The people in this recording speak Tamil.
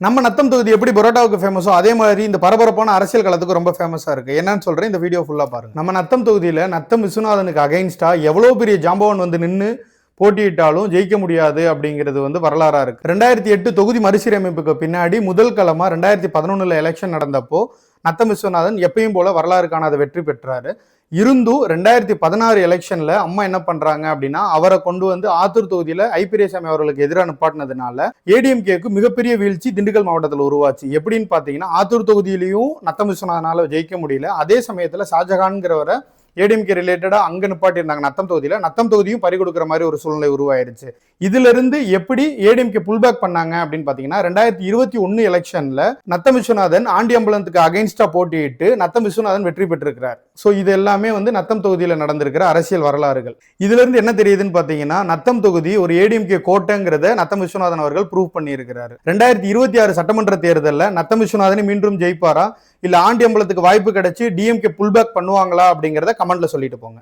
நம்ம நத்தம் தொகுதி எப்படி பரோட்டாவுக்கு ஃபேமஸோ அதே மாதிரி இந்த பரபரப்பான அரசியல் களத்துக்கு ரொம்ப ஃபேமஸாக இருக்குது என்னன்னு சொல்கிறேன் இந்த வீடியோ ஃபுல்லாக பாருங்கள் நம்ம நத்தம் தொகுதியில் நத்தம் விஸ்வநாதனுக்கு அகைன்ஸ்டாக எவ்வளோ பெரிய ஜாம்பவன் வந்து நின்று போட்டியிட்டாலும் ஜெயிக்க முடியாது அப்படிங்கிறது வந்து வரலாறாக இருக்குது ரெண்டாயிரத்தி எட்டு தொகுதி மறுசீரமைப்புக்கு பின்னாடி முதல் களமாக ரெண்டாயிரத்தி பதினொன்றில் எலெக்ஷன் நடந்தப்போ நத்தம் விஸ்வநாதன் எப்பயும் போல வரலாறு காணாத வெற்றி பெற்றாரு. இருந்தும் ரெண்டாயிரத்தி பதினாறு எலெக்ஷன்ல அம்மா என்ன பண்றாங்க அப்படின்னா அவரை கொண்டு வந்து ஆத்தூர் தொகுதியில ஐ. பெரியசாமி அவர்களுக்கு எதிராக நிப்பாட்டினதுனால ஏடிஎம்கேக்கு மிகப்பெரிய வீழ்ச்சி திண்டுக்கல் மாவட்டத்தில் உருவாச்சு. எப்படின்னு பாத்தீங்கன்னா ஆத்தூர் தொகுதியிலையும் நத்தம் விஸ்வநாதனால ஜெயிக்க முடியல. அதே சமயத்துல ஷாஜகான்கிறவரை ஏடிஎம்கே ரிலேட்டடாக அங்கே நிப்பாட்டியிருந்தாங்க. நத்தம் தொகுதியில். நத்தம் தொகுதியும் பறி கொடுக்குற மாதிரி ஒரு சூழ்நிலை உருவாயிருச்சு. இதுல இருந்து எப்படி ஏடிஎம்கே புல்பேக் பண்ணாங்க அப்படின்னு பார்த்தீங்கன்னா ரெண்டாயிரத்தி இருபத்தி ஒன்னு எலெக்ஷன்ல நத்தம் விஸ்வநாதன் ஆண்டி அம்பலத்துக்கு போட்டியிட்டு நத்தம் விஸ்வநாதன் வெற்றி பெற்றிருக்கிறார். ஸோ இது எல்லாமே வந்து நத்தம் தொகுதியில் நடந்திருக்கிற அரசியல் வரலாறுகள். இதுல இருந்து என்ன தெரியுதுன்னு பார்த்தீங்கன்னா நத்தம் தொகுதி ஒரு ஏடிஎம்கே கோட்டைங்கிறத நத்தம் விஸ்வநாதன் அவர்கள் ப்ரூவ் பண்ணியிருக்கிறாரு. ரெண்டாயிரத்தி இருபத்தி ஆறு சட்டமன்ற தேர்தலில் நத்தம் விஸ்வநாதனை மீண்டும் ஜெயிப்பாரா? இல்ல ஆண்டி அம்பலத்துக்கு வாய்ப்பு கிடைச்சு டிஎம்கே புல்பேக் பண்ணுவாங்களா அப்படிங்கறத கமெண்ட்ல சொல்லிட்டு போங்க.